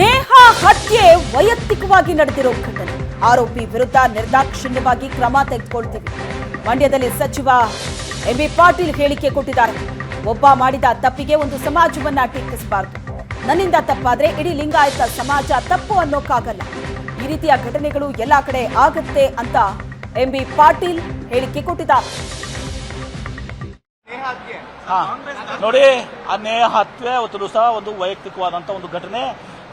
ನೇಹಾ ಹತ್ಯೆ ವೈಯಕ್ತಿಕವಾಗಿ ನಡೆದಿರೋ ಘಟನೆ. ಆರೋಪಿ ವಿರುದ್ಧ ನಿರ್ದಾಕ್ಷಿಣ್ಯವಾಗಿ ಕ್ರಮ ತೆಗೆದುಕೊಳ್ತೀವಿ. ಮಂಡ್ಯದಲ್ಲಿ ಸಚಿವ ಎಂ ಬಿ ಪಾಟೀಲ್ ಹೇಳಿಕೆ ಕೊಟ್ಟಿದ್ದಾರೆ. ಒಬ್ಬ ಮಾಡಿದ ತಪ್ಪಿಗೆ ಒಂದು ಸಮಾಜವನ್ನ ಟೀಕಿಸಬಾರದು. ನನ್ನಿಂದ ತಪ್ಪಾದ್ರೆ ಇಡೀ ಲಿಂಗಾಯತ ಸಮಾಜ ತಪ್ಪು ಅನ್ನೋಕ್ಕಾಗಲ್ಲ ಈ ರೀತಿಯ ಘಟನೆಗಳು ಎಲ್ಲ ಕಡೆ ಆಗುತ್ತೆ ಅಂತ ಎಂ ಬಿ ಪಾಟೀಲ್ ಹೇಳಿಕೆ ಕೊಟ್ಟಿದ್ದಾರೆ. ಹಾ. ನೋಡಿ ಆ ನೇಹ ಹತ್ಯೆ ಅವತ್ತು ದಿವಸ ಒಂದು ವೈಯಕ್ತಿಕವಾದಂತ ಒಂದು ಘಟನೆ.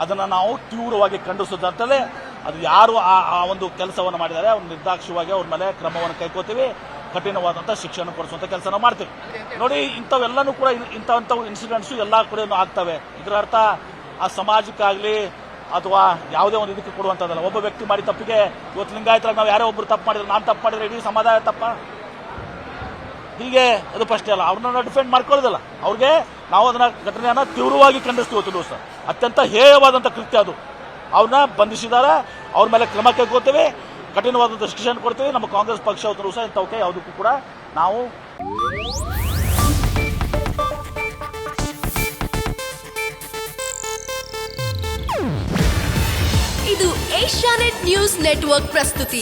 ಅದನ್ನ ನಾವು ತೀವ್ರವಾಗಿ ಖಂಡಿಸುತ್ತಲೇ ಅದು ಯಾರು ಆ ಒಂದು ಕೆಲಸವನ್ನು ಮಾಡಿದ್ದಾರೆ, ಅವ್ರು ನಿರ್ದಾಕ್ಷಿವಾಗಿ ಅವ್ರ ಮೇಲೆ ಕ್ರಮವನ್ನು ಕೈಕೋತೀವಿ ಕಠಿಣವಾದಂಥ ಶಿಕ್ಷಣ ಕೊಡಿಸುವಂಥ ಕೆಲಸ ಮಾಡ್ತೀವಿ. ನೋಡಿ, ಇಂಥವೆಲ್ಲನೂ ಕೂಡ ಇಂಥ ಇನ್ಸಿಡೆಂಟ್ಸು ಎಲ್ಲ ಕೂಡ ಆಗ್ತವೆ. ಇದರ ಅರ್ಥ, ಆ ಸಮಾಜಕ್ಕಾಗಲಿ ಅಥವಾ ಯಾವುದೇ ಒಂದು ಇದಕ್ಕೆ ಕೊಡುವಂಥದ್ದಲ್ಲ. ಒಬ್ಬ ವ್ಯಕ್ತಿ ಮಾಡಿ ತಪ್ಪಿಗೆ ಇವತ್ತು ಲಿಂಗಾಯತರಾಗಿ ನಾವು ಯಾರೋ ಒಬ್ಬರು ತಪ್ಪು ಮಾಡಿದ್ರೆ, ನಾನು ತಪ್ಪು ಮಾಡಿದ್ರೆ ಇಡೀ ಸಮುದಾಯ ತಪ್ಪ? ಹೀಗೆ ಅದು ಫಸ್ಟ್ ಅಲ್ಲ. ಅವ್ರನ್ನ ಡಿಫೆಂಡ್ ಮಾಡ್ಕೊಳ್ಳೋದಲ್ಲ. ಅವ್ರಿಗೆ ನಾವು ಅದನ್ನ ಘಟನೆಯನ್ನ ತೀವ್ರವಾಗಿ ಖಂಡಿಸ್ತೀವಿ ಇವತ್ತು ದಿವಸ. ಅತ್ಯಂತ ಹೇಯವಾದಂಥ ಕೃತ್ಯ ಅದು. ಅವ್ರನ್ನ ಬಂಧಿಸಿದ್ದಾರೆ ಅವ್ರ ಮೇಲೆ ಕ್ರಮ ಕೈಗೊಳ್ತೇವೆ. ಕಠಿಣವಾದಂಥ ಶಿಕ್ಷಣ ಕೊಡ್ತೀವಿ. ನಮ್ಮ ಕಾಂಗ್ರೆಸ್ ಪಕ್ಷ ಅವತ್ತು ದಿವಸ ಇಂಥವಕ್ಕೆ ಯಾವುದಕ್ಕೂ ಕೂಡ ನಾವು ಇದು ಏಷ್ಯಾನೆಟ್ ನ್ಯೂಸ್ ನೆಟ್ವರ್ಕ್ ಪ್ರಸ್ತುತಿ.